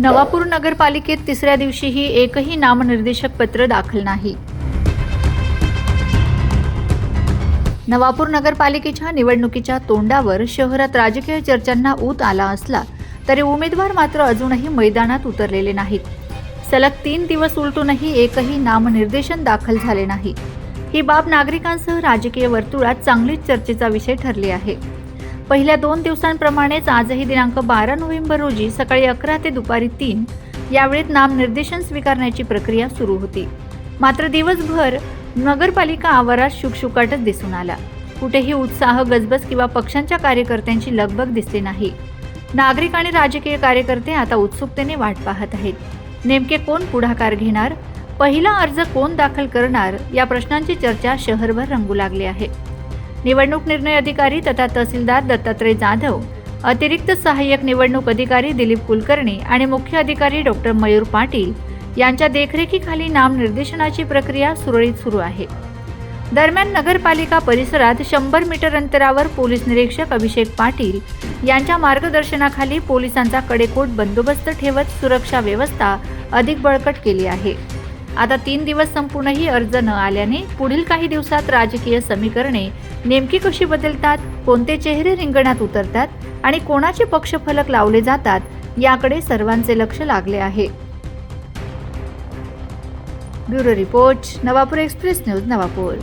नवापूर नगरपालिकेत तिसऱ्या दिवशीही एकही नामनिर्देशक पत्र दाखल नाही. नवापूर नगरपालिकेच्या निवडणुकीच्या तोंडावर शहरात राजकीय चर्चांना ऊत आला असला तरी उमेदवार मात्र अजूनही मैदानात उतरलेले नाहीत. सलग तीन दिवस उलटूनही एकही नामनिर्देशन दाखल झाले नाही. ही बाब नागरिकांसह राजकीय वर्तुळात चांगलीच चर्चेचा विषय ठरली आहे. पहिल्या दोन दिवसांप्रमाणेच आजही दिनांक बारा नोव्हेंबर रोजी सकाळी अकरा ते दुपारी तीन यावेळेत नामनिर्देशन स्वीकारण्याची प्रक्रिया सुरू होती. मात्र दिवसभर नगरपालिका आवारात शुकशुकाटच दिसून आला. कुठेही उत्साह गजबज किंवा पक्षांच्या कार्यकर्त्यांची लगबग दिसली नाही. नागरिक आणि राजकीय कार्यकर्ते आता उत्सुकतेने वाट पाहत आहेत. नेमके कोण पुढाकार घेणार? पहिला अर्ज कोण दाखल करणार? या प्रश्नांची चर्चा शहरभर रंगू लागली आहे. निवडणूक निर्णय अधिकारी तथा तहसीलदार दत्तात्रय जाधव अतिरिक्त सहाय्यक निवडणूक अधिकारी दिलीप कुलकर्णी आणि मुख्य अधिकारी डॉक्टर मयूर पाटील यांच्या देखरेखीखाली नामनिर्देशनाची प्रक्रिया सुरळीत सुरू आहे. दरम्यान नगरपालिका परिसरात शंभर मीटर अंतरावर पोलीस निरीक्षक अभिषेक पाटील यांच्या मार्गदर्शनाखाली पोलिसांचा कडेकोट बंदोबस्त ठेवत सुरक्षा व्यवस्था अधिक बळकट केली आहे. आता तीन दिवस संपूर्णही अर्ज न आल्याने पुढील काही दिवसात राजकीय समीकरणे नेमकी कशी बदलतात कोणते चेहरे रिंगणात उतरतात आणि कोणाचे पक्षफलक लावले जातात याकडे सर्वांचे लक्ष लागले आहे. Bureau report Navapur express news Navapur.